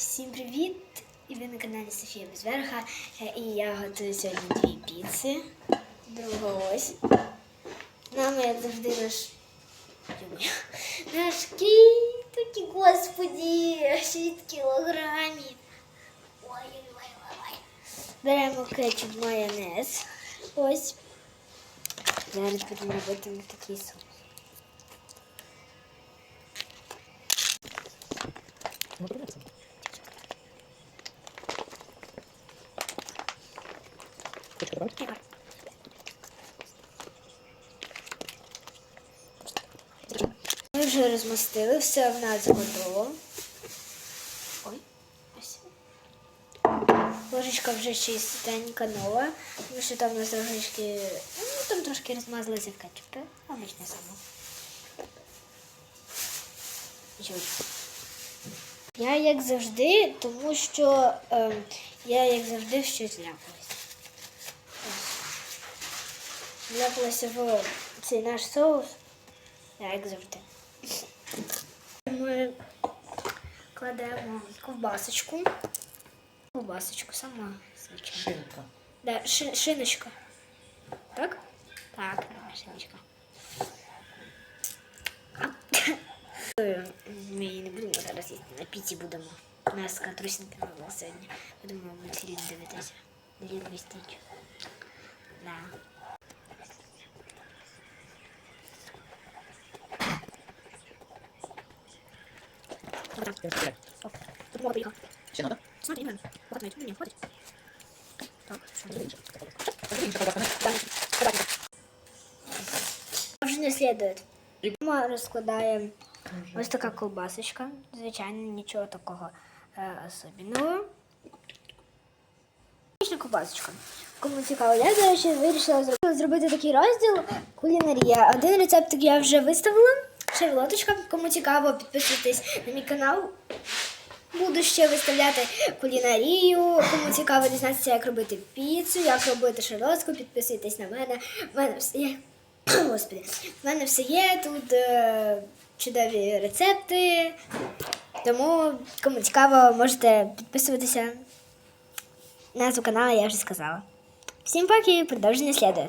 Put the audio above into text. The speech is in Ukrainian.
Всім привіт! І ви на каналі Софія Безверха. Е, І я готую сьогодні дві піци. Друга ось. Нам, як завжди, наш. Наш кітокі, господі, 6 кілограмів. Ой-ой-ой-ой. Беремо кетчуп майонез. Ось. Зараз будемо робити такий соус. Ми вже розмастили, все в нас готово. Ой, ось. Ложечка вже чистенька нова, тому що там у нас трошечки, ну там трошки розмазалися в кетчупі, обичне само. Чуть. Я як завжди, тому що ем, я як завжди щось ляпаюсь. Ляпалася в цей наш соус, як завжди. Ми кладемо ковбасочку. Ковбасочку, сама звичайно. Шинка. Да, ши, шиночка. Так? Так, давай, шиночка. Ми її не будемо зараз їсти, на піці будемо. У нас катрусінка не була сьогодні. Будемо мультфільм дивитися. Ліло і Стіч. Да. Ще надо? Вже не слідує. Ми розкладаємо ось така колбасочка. Звичайно, нічого такого е, особливого. Звичайна колбасочка. Кому цікаво, я, речі, вирішила зробити, такий розділ кулінарія. Один рецептик я вже виставила. Ще лоточка. Кому цікаво, підписуйтесь на мій канал. Буду ще виставляти кулінарію. Кому цікаво дізнатися, як робити піцу, як робити шарлотку, підписуйтесь на мене. В мене все є. Господи, в мене все є тут е, чудові рецепти. Тому, кому цікаво, можете підписуватися. Назву каналу я вже сказала. Всім поки, продовження слідує.